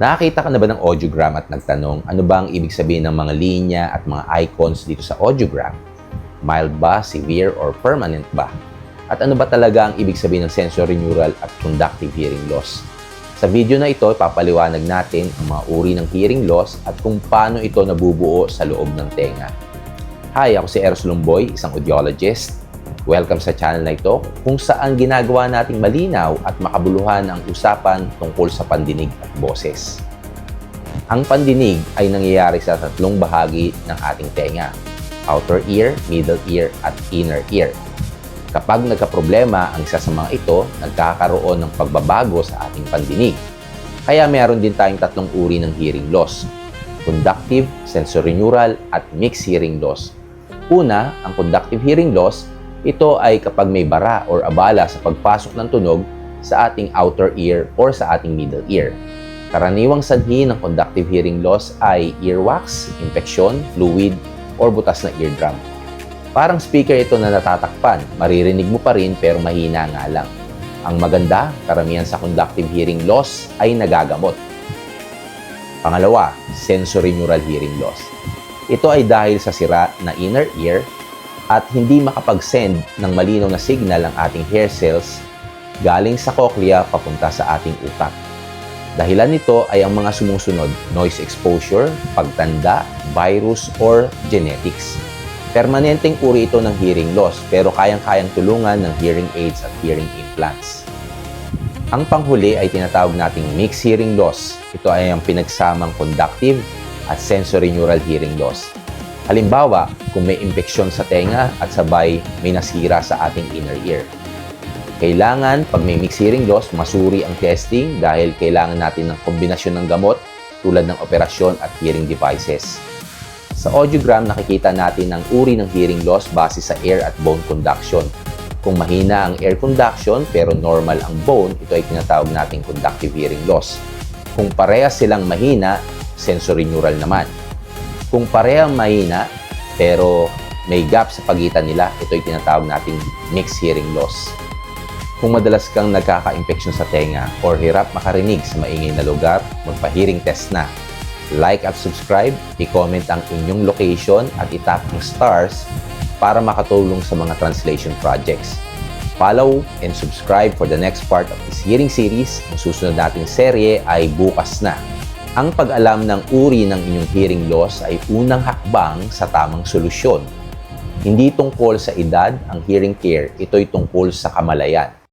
Nakakita ka na ba ng audiogram at nagtanong ano ba ang ibig sabihin ng mga linya at mga icons dito sa audiogram? Mild ba, severe, or permanent ba? At ano ba talaga ang ibig sabihin ng sensory neural at conductive hearing loss? Sa video na ito, papaliwanag natin ang mga uri ng hearing loss at kung paano ito nabubuo sa loob ng tenga. Hi, ako si Eros Lumboy, isang audiologist. Welcome sa channel na ito kung saan ginagawa nating malinaw at makabuluhan ang usapan tungkol sa pandinig at boses. Ang pandinig ay nangyayari sa tatlong bahagi ng ating tenga, outer ear, middle ear, at inner ear. Kapag nagkaproblema ang isa sa mga ito, nagkakaroon ng pagbabago sa ating pandinig. Kaya meron din tayong tatlong uri ng hearing loss, conductive, sensory neural, at mixed hearing loss. Una, ang conductive hearing loss, ito ay kapag may bara or abala sa pagpasok ng tunog sa ating outer ear or sa ating middle ear. Karaniwang sanhi ng conductive hearing loss ay earwax, infeksyon, fluid, or butas na eardrum. Parang speaker ito na natatakpan, maririnig mo pa rin pero mahina nga lang. Ang maganda, karamihan sa conductive hearing loss ay nagagamot. Pangalawa, sensory neural hearing loss. Ito ay dahil sa sira na inner ear at hindi makapag-send ng malinaw na signal ang ating hair cells galing sa cochlea papunta sa ating utak. Dahilan nito ay ang mga sumusunod, noise exposure, pagtanda, virus, or genetics. Permanenteng uri ito ng hearing loss pero kayang-kayang tulungan ng hearing aids at hearing implants. Ang panghuli ay tinatawag nating mixed hearing loss. Ito ay ang pinagsamang conductive at sensory neural hearing loss. Halimbawa, kung may impeksyon sa tenga at sabay may nasira sa ating inner ear. Kailangan, pag may mixed hearing loss, masuri ang testing dahil kailangan natin ng kombinasyon ng gamot tulad ng operasyon at hearing devices. Sa audiogram, nakikita natin ang uri ng hearing loss base sa air at bone conduction. Kung mahina ang air conduction pero normal ang bone, ito ay tinatawag nating conductive hearing loss. Kung parehas silang mahina, sensory neural naman. Kung parehang mahina pero may gap sa pagitan nila, ito ay tinatawag nating mixed hearing loss. Kung madalas kang nagkaka-infeksyon sa tenga or hirap makarinig sa maingay na lugar, magpa-hearing test na. Like at subscribe, i-comment ang inyong location at itap ang stars para makatulong sa mga translation projects. Follow and subscribe for the next part of this hearing series. Ang susunod nating serye ay bukas na. Ang pag-alam ng uri ng inyong hearing loss ay unang hakbang sa tamang solusyon. Hindi tungkol sa edad ang hearing care, ito'y tungkol sa kamalayan.